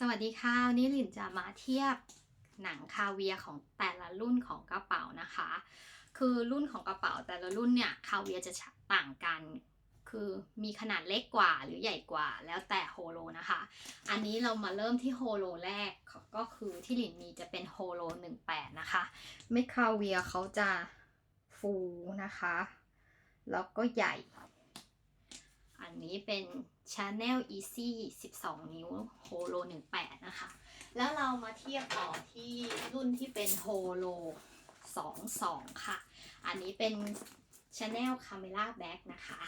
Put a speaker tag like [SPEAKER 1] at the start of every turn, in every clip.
[SPEAKER 1] สวัสดีค่ะวันนี้ลินจะมาเทียบหนังคาเวียของแต่ละรุ่นของกระเป๋านะคะ คือรุ่นของกระเป๋าแต่ละรุ่นเนี่ยคาเวียจะต่างกัน คือมีขนาดเล็กกว่าหรือใหญ่กว่าแล้วแต่โฮโลนะคะ อันนี้เรามาเริ่มที่โฮโลแรกก็คือที่หลินมีจะเป็นโฮโล18 นะคะ เม็ดคาเวียเขาจะฟูนะคะ แล้วก็ใหญ่ อันนี้เป็น Channel Easy 12 นิ้ว Holo 18 นะคะ แล้วเรามาเทียบต่อที่รุ่นที่เป็น Holo 22 ค่ะ อันนี้เป็น Channel Camera Back นะคะ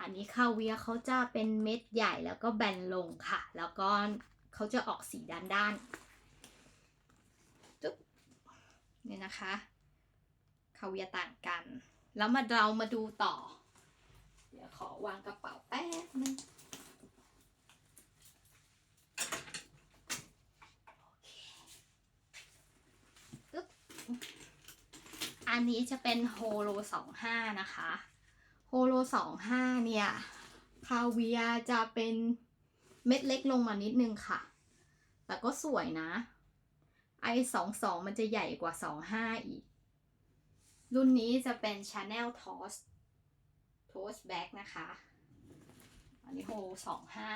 [SPEAKER 1] อันนี้คาเวียเขาจะเป็นเม็ดใหญ่แล้วก็แบนลงค่ะ แล้วก็เขาจะออกสีด้านด้านๆจุ๊บนี่นะคะคาเวียต่างกัน แล้วมาเรามาดูต่อ เดี๋ยวขอวางกระเป๋าแป๊บนึงโอเคอึ๊บ อันนี้จะเป็นโฮโลสองห้านะคะ โฮโลสองห้าเนี่ย คาเวียจะเป็นเม็ดเล็กลงมานิดนึงค่ะ แต่ก็สวยนะ ไอสองสองมันจะใหญ่กว่าสองห้าอีก รุ่นนี้จะเป็น Channel Toss Toast Back นะคะ อันนี้โฮสองห้า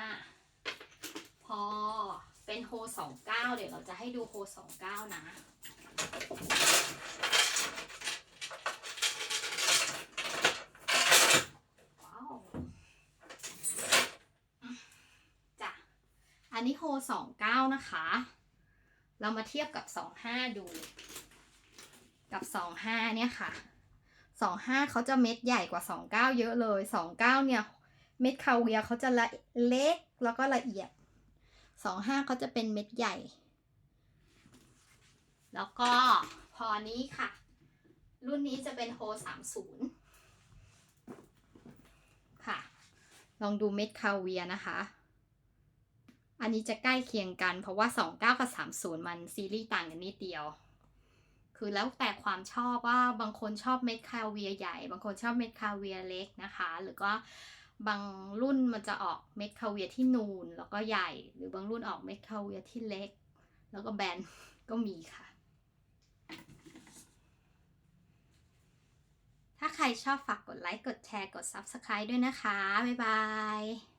[SPEAKER 1] พอเป็นโฮสองเก้าเดี๋ยวเราจะให้ดูโฮสองเก้านะ ว้าวจ้ะ อันนี้โฮสองเก้านะคะ เรามาเทียบกับสองห้าดู กับสองห้าเนี่ยค่ะสองห้าเขาจะเม็ดใหญ่กว่าสองเก้าเยอะเลยสองเก้าเนี่ย เม็ดคาเวียเขาจะละเล็กแล้วก็ละเอียดสองห้าเขาจะเป็นเม็ดใหญ่ แล้วก็พอนี้ค่ะ รุ่นนี้จะเป็นโฮสามศูนย์ค่ะ ลองดูเม็ดคาเวียนะคะ อันนี้จะใกล้เคียงกัน เพราะว่า 29 กับ 30 มันซีรีส์ต่างกันนิดเดียว คือแล้วแต่ความชอบว่าบางคนชอบเม็ดคาเวียใหญ่ บางคนชอบเม็ดคาเวียเล็กนะคะ หรือก็บางรุ่นมันจะออกเม็ดคาเวียที่นูนแล้วก็ใหญ่ หรือบางรุ่นออกเม็ดคาเวียที่เล็ก แล้วก็แบนก็มีค่ะ ถ้าใครชอบฝากกดไลค์ กดแชร์ กด Subscribe ด้วยนะคะ บ๊ายบาย